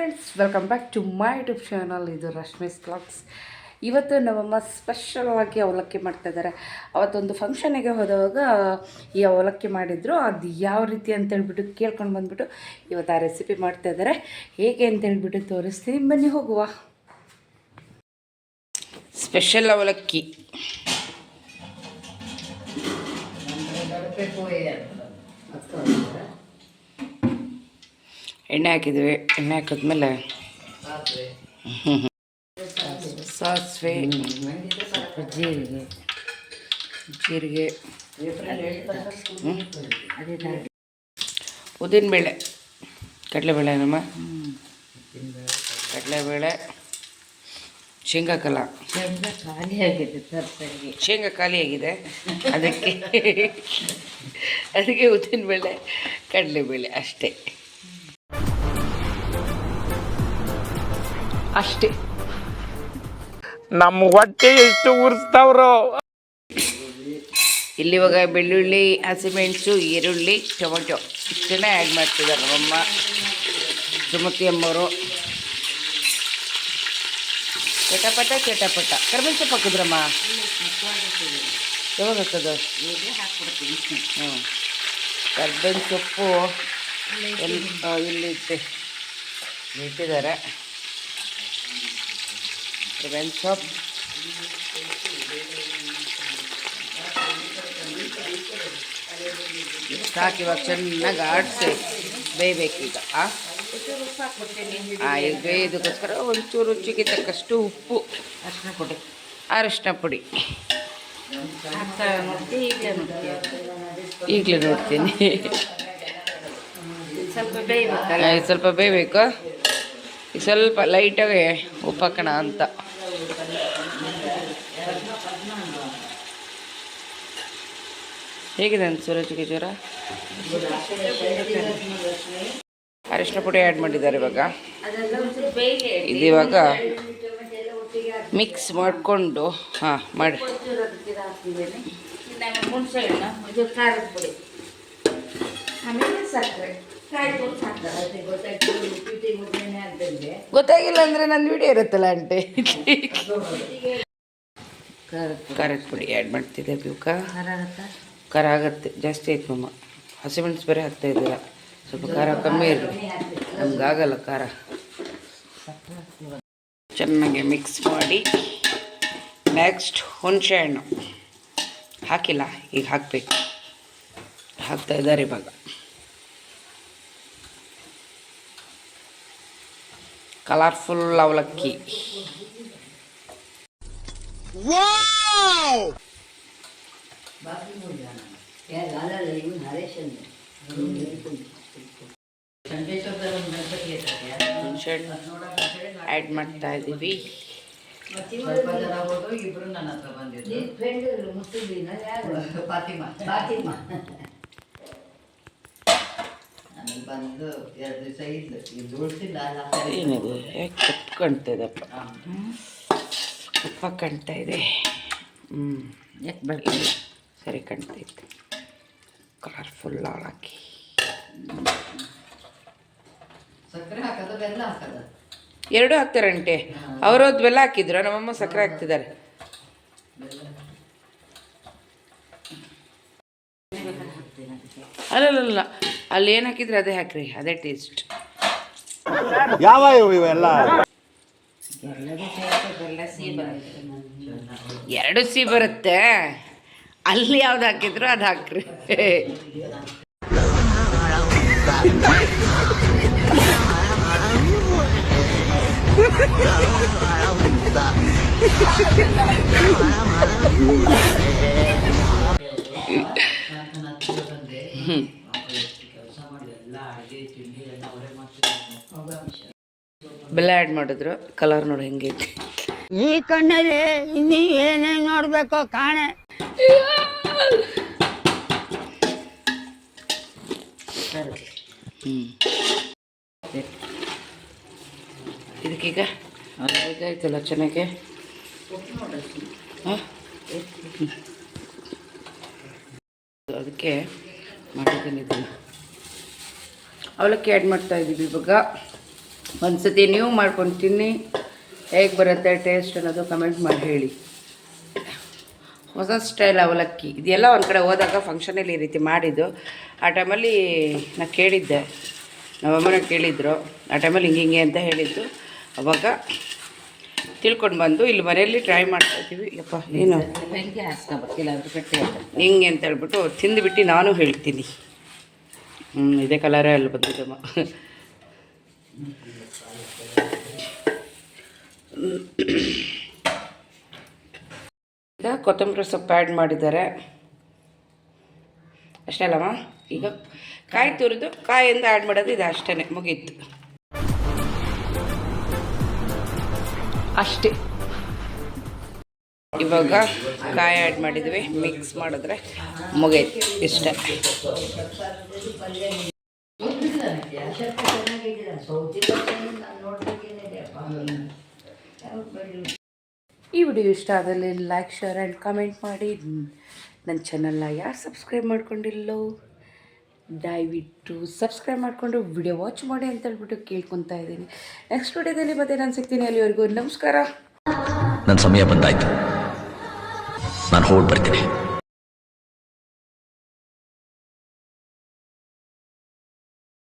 Friends welcome back to my YouTube channel ಇದು Rashmi's blogs ಇವತ್ತು ನಮ್ಮಮ್ಮ ಸ್ಪೆಷಲ್ ಆಗಿ ಅವಲಕ್ಕಿ ಮಾಡ್ತಾಯಿದ್ದಾರೆ ಅವತ್ತೊಂದು ಫಂಕ್ಷನಿಗೆ ಹೋದಾಗ ಈ ಅವಲಕ್ಕಿ ಮಾಡಿದ್ರು. ಅದು ಯಾವ ರೀತಿ ಅಂತೇಳ್ಬಿಟ್ಟು ಕೇಳ್ಕೊಂಡು ಬಂದುಬಿಟ್ಟು ಇವತ್ತು ಆ ರೆಸಿಪಿ ಮಾಡ್ತಾಯಿದ್ದಾರೆ ಹೇಗೆ ಅಂತೇಳ್ಬಿಟ್ಟು ತೋರಿಸ್ತೀನಿ. ಬನ್ನಿ ಹೋಗುವ. ಸ್ಪೆಷಲ್ ಅವಲಕ್ಕಿ. ಎಣ್ಣೆ ಹಾಕಿದ್ವಿ, ಎಣ್ಣೆ ಹಾಕಿದ್ಮೇಲೆ ಸಾಸಿವೆ, ಜೀರಿಗೆ ಜೀರಿಗೆ ಉದ್ದಿನಬೇಳೆ, ಕಡಲೆಬೇಳೆ ನಮ್ಮ. ಕಡಲೆಬೇಳೆ ಶೇಂಗಾ ಕಲ ಖಾಲಿ ಆಗಿದೆ. ತರಕಾರಿ ಶೇಂಗಾ ಖಾಲಿಯಾಗಿದೆ ಅದಕ್ಕೆ ಅದಕ್ಕೆ ಉದ್ದಿನಬೇಳೆ, ಕಡಲೆಬೇಳೆ ಅಷ್ಟೇ. ಅಷ್ಟೇ. ನಮ್ಮ ಹೊಟ್ಟೆ ಎಷ್ಟು ಉರಿಸ್ತಾವ್ರೋ. ಇಲ್ಲಿ ಇವಾಗ ಬೆಳ್ಳುಳ್ಳಿ ಹಸಿಮೆಣಸು ಈರುಳ್ಳಿ ಟೊಮೊಟೊ ಇಷ್ಟನ್ನೇ ಆ್ಯಡ್ ಮಾಡ್ತಿದ್ದಾರೆ ನಮ್ಮಮ್ಮ. ಸುಮತಿ ಅಮ್ಮವರು. ಚಟಪಟ ಚಟಪಟ. ಕರ್ಬೇವಿನ ಸೊಪ್ಪು ಹಾಕಿದ್ರಮ್ಮ? ಯಾವಾಗ ಹಾಕೋದು? ಹ್ಞೂ ಕರ್ಬೇವಿನ ಸೊಪ್ಪು ಎಲ್ಲಿ ಇಲ್ಲಿ ಇಟ್ಟೆ. ಇಟ್ಟಿದ್ದಾರೆ. ಕರ್ಬೇವಿನ ಸೊಪ್ಪು ಸಾಕು ಇವಾಗ ಚೆನ್ನಾಗಿ ಆಡಿಸಿ ಬೇಯಬೇಕೀಗ ಆ? ಆ, ಈಗ ಬೇಯೋದಕ್ಕೋಸ್ಕರ ಒಂಚೂರು ರುಚಿಗೆ ತಕ್ಕಷ್ಟು ಉಪ್ಪು. ಅರಿಶಿನ ಪುಡಿ. ಅರಿಶಿನ ಪುಡಿ ಈಗಲೇ ನೋಡ್ತೀನಿ. ಸ್ವಲ್ಪ ಬೇಯಬೇಕು? ಸ್ವಲ್ಪ ಬೇಯಬೇಕು. ಈಗ ಸ್ವಲ್ಪ ಲೈಟಾಗಿ ಉಪ್ಪು ಹಾಕೋಣ ಅಂತ. ಹೇಗಿದೆ ಅಂತ ಸೂರಜ್ಗೆ ಜ್ವರ? ಅರಿಶಿನ ಪುಡಿ ಆ್ಯಡ್ ಮಾಡಿದ್ದಾರೆ ಇವಾಗ. ಇದಿವಾಗ ಇವಾಗ ಮಿಕ್ಸ್ ಮಾಡಿಕೊಂಡು ಹಾಂ ಮಾಡಿ. ಗೊತ್ತಾಗಿಲ್ಲ ಅಂದರೆ ನನ್ನ ವಿಡಿಯೋ ಇರುತ್ತಲ್ಲ ಅಂಟೆ ಖಾರದ ಪುಡಿ ಆ್ಯಡ್ ಮಾಡ್ತಿದ್ದೆ ಇವಕ್ಕ ಖಾರ ಆಗುತ್ತಾ, ಜಾಸ್ತಿ ಆಯ್ತು ಮಮ್ಮ ಹಸಿಮೆಣಸು ಬೇರೆ ಹಾಕ್ತಾ ಇದ್ದೀರ. ಸ್ವಲ್ಪ ಖಾರ ಕಮ್ಮಿ ಇರಲಿ. ನಮ್ಗೆ ಆಗಲ್ಲ ಖಾರ. ಚೆನ್ನಾಗಿ ಮಿಕ್ಸ್ ಮಾಡಿ ನೆಕ್ಸ್ಟ್ ಹುಣಸೆ ಹಣ್ಣು. ಹಾಕಿಲ್ಲ, ಈಗ ಹಾಕಬೇಕು. ಹಾಕ್ತಾ ಇದ್ದಾರೆ ಇವಾಗ. ಕಲರ್ಫುಲ್ ಅವಲಕ್ಕಿ. ಹುಣಸೆ ಹಣ್ಣು ಆ್ಯಡ್ ಮಾಡ್ತಾ ಇದ್ದೀವಿ. ಬಂದು ಎರಡು ದಿವಸ ಇದ್ಲು. ಉಳಿಸಿಲ್ಲ ಅಲ್ಲ. ಏನಿದೆ ಯಾಕೆ ಕಪ್ಪು ಕಾಣ್ತಾ ಇದೆಪ್ಪ ಕಪ್ಪ ಕಾಣ್ತಾ ಇದೆ. ಹ್ಞೂ ಯಾಕೆ ಬೆಳಗ್ಗೆ ಸರಿ ಕಾಣ್ತೈತೆ. ಕಲರ್ ಫುಲ್ ಹಾಕಿ ಎರಡೂ ಹಾಕ್ತಾರಂಟೆ ಅವರದ್ದು ಬೆಲ್ಲ ಹಾಕಿದ್ರು ನಮ್ಮಮ್ಮ ಸಕ್ಕರೆ ಹಾಕ್ತಿದ್ದಾರೆ. ಅಲ್ಲಲ್ಲ ಅಲ್ಲಿ ಏನು ಹಾಕಿದ್ರೆ ಅದೇ ಹಾಕ್ರಿ ಅದೇ ಟೇಸ್ಟ್ ಯಾವ ಇವೆಲ್ಲ? ಎರಡು ಸಿ ಬರುತ್ತೆ. ಅಲ್ಲಿ ಯಾವ್ದು ಹಾಕಿದ್ರು ಅದು ಹಾಕ್ರಿ. ಬೆಲ್ಲ ಆ್ಯಡ್ ಮಾಡಿದ್ರು. ಕಲರ್ ನೋಡಿ ಹೆಂಗೈತಿ. ಈ ಕಣ್ಣಲ್ಲಿ ಇನ್ನೀ ಏನೇನು ನೋಡ್ಬೇಕೋ ಕಾಣೆ. ಹ್ಞೂ ಇದಕ್ಕೀಗ? ಆಯ್ತಲ್ಲ ಚೆನ್ನಾಗಿ? ಅದಕ್ಕೆ ಮಾಡಿದ್ದೀನಿ ಇದನ್ನು. ಅವಲಕ್ಕಿ ಆ್ಯಡ್ ಮಾಡ್ತಾ ಇದ್ದೀವಿ ಒಂದು ಸತಿ ನೀವು ಮಾಡ್ಕೊಂಡು ತಿನ್ನಿ. ಹೇಗೆ ಬರುತ್ತೆ ಟೇಸ್ಟ್ ಅನ್ನೋದು ಕಮೆಂಟ್ ಮಾಡಿ ಹೇಳಿ. ಹೊಸ ಸ್ಟೈಲ್ ಅವಲಕ್ಕಿ. ಇದೆಲ್ಲ ಒಂದು ಕಡೆ ಹೋದಾಗ ಫಂಕ್ಷನಲ್ಲಿ ಈ ರೀತಿ ಮಾಡಿದ್ದು. ಆ ಟೈಮಲ್ಲಿ ನಾ ಕೇಳಿದ್ದೆ. ನಮ್ಮಮ್ಮನ ಕೇಳಿದ್ರು. ಆ ಟೈಮಲ್ಲಿ ಹಿಂಗೆ ಹಿಂಗೆ ಅಂತ ಹೇಳಿದ್ದು. ಅವಾಗ ತಿಳ್ಕೊಂಡು ಬಂದು ಇಲ್ಲಿ ಮನೆಯಲ್ಲಿ ಟ್ರೈ ಮಾಡ್ತಾಯಿದ್ದೀವಿ ಯಪ್ಪ ಏನು? ಬೆಂಕಿ ಹಾಸ್ಕೊಬೇಕಿಲ್ಲ ಅದ್ರ ಗಟ್ಟಿ ಹಿಂಗೆ ಅಂತ ಹೇಳ್ಬಿಟ್ಟು ತಿಂದುಬಿಟ್ಟು ನಾನು ಹೇಳ್ತೀನಿ. ಹ್ಞೂ ಇದೇ ಕಲರೇ ಅಲ್ಲಿ ಬಂದಿದ್ದಮ್ಮ ಈಗ ಕೊತ್ತಂಬರಿ ಸೊಪ್ಪು ಆ್ಯಡ್ ಮಾಡಿದ್ದಾರೆ. ಅಷ್ಟೇ ಅಲ್ಲಮ್ಮ ಈಗ ಕಾಯಿ ತುರಿದು ಕಾಯಿಂದ ಆ್ಯಡ್ ಮಾಡೋದು ಇದು ಅಷ್ಟೇ ಮುಗೀತು. ಅಷ್ಟೇ. ಇವಾಗ ಕಾಯಿ ಆ್ಯಡ್ ಮಾಡಿದ್ವಿ ಮಿಕ್ಸ್ ಮಾಡಿದ್ರೆ ಮುಗೈತಿ, ಇಷ್ಟ. ಈ ವಿಡಿಯೋ ಇಷ್ಟ ಆದಲ್ಲಿ ಲೈಕ್ ಶೇರ್ ಆ್ಯಂಡ್ ಕಮೆಂಟ್ ಮಾಡಿ. ನನ್ನ ಚಾನಲ್ನ ಯಾರು ಸಬ್ಸ್ಕ್ರೈಬ್ ಮಾಡ್ಕೊಂಡಿಲ್ಲೋ, ದಯವಿಟ್ಟು ಸಬ್ಸ್ಕ್ರೈಬ್ ಮಾಡಿಕೊಂಡು ವಿಡಿಯೋ ವಾಚ್ ಮಾಡಿ ಅಂತ ಹೇಳ್ಬಿಟ್ಟು ಕೇಳ್ಕೊತಾ ಇದ್ದೀನಿ. ನೆಕ್ಸ್ಟ್ ವಿಡಿಯೋದಲ್ಲಿ ಮತ್ತೆ ನಾನು ಸಿಗ್ತೀನಿ. ಅಲ್ಲಿವರೆಗೂ ನಮಸ್ಕಾರ. ನನ್ನ ಸಮಯ ಬಂದಾಯಿತು. ನಾನು ಹೋಗಿ ಬರ್ತೀನಿ